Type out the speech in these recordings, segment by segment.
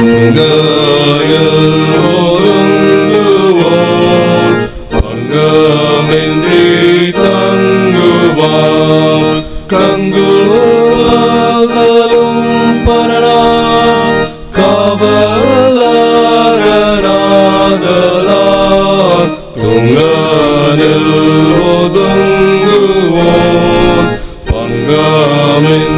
துங்காயில் ஒதுங்குவோம் பங்கமின்றி தங்குவான் கங்குவாகலும் பரணா காவலரநாதலான் துங்கானில் ஒதுங்குவோம் பங்கமின்றி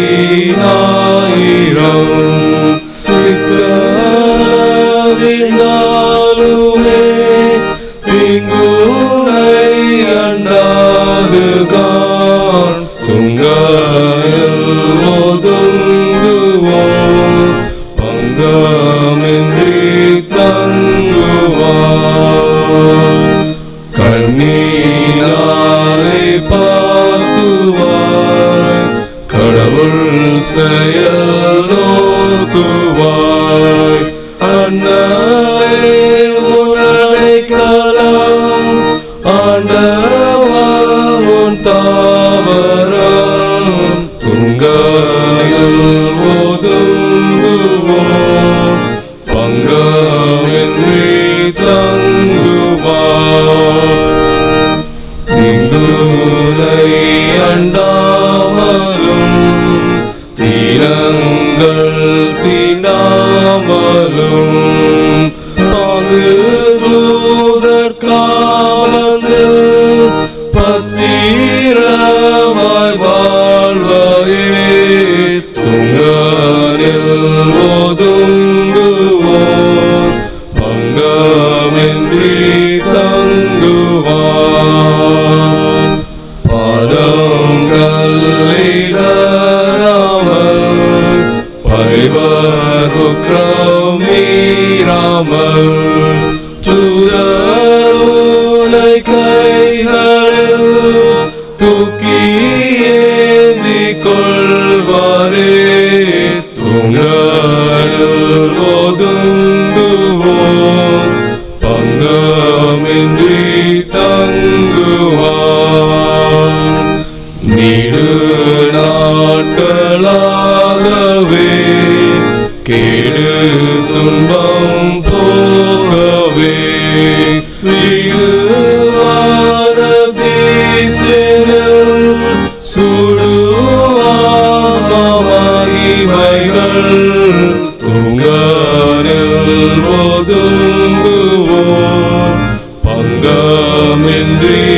பதினாயிரம் சிக்கவிழ்ந்தாலுமே தீங்குனை அண்டாது கான் துங்காயில் ஒதுங்குவோம். பங்கமின்றி தங்குவான் கண்ணீனாலே say பத்திரமாய் வாழ்வாயே துங்கனில் ஒதுங்குவோம். பங்கமின்றி தங்குவார். பாதம் கல்லிடராமல் பைவர் உக்ரமீராமல் துரருளை கைகளில் தூக்கி ஏந்தி கொள்வாரே துங்கனில் ஒதுங்குவோம் பங்கமின்றி come and be.